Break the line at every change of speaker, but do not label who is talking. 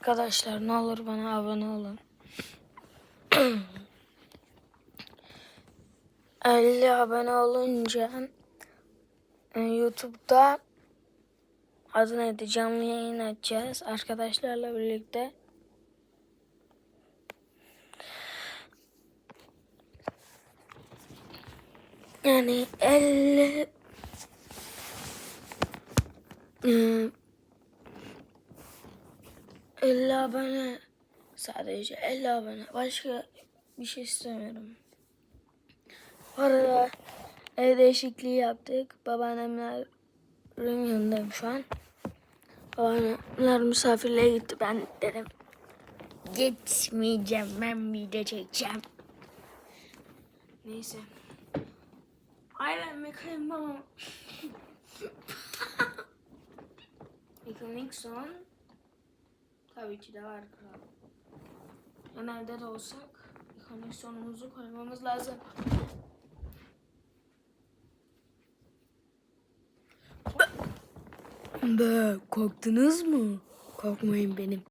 Arkadaşlar ne olur bana abone olun. 50 abone olunca e, YouTube'da adı neydi canlı yayın açacağız arkadaşlarla birlikte. Yani 50 e, 50 abone sadece 50 abone başka bir şey istemiyorum. Bu arada ev değişikliği yaptık. Babaannemlerin yanındayım şu an. Babaannemler misafirliğe gitti. Ben dedim gitmeyeceğim. Ben video çekeceğim. Neyse. Ailem kayınbabam. Yıkılmak son. Tabii ki de var kral. Yani evde de olsak yıkılmak sonumuzu koymamız lazım. Be, korktunuz mu? Korkmayın benim.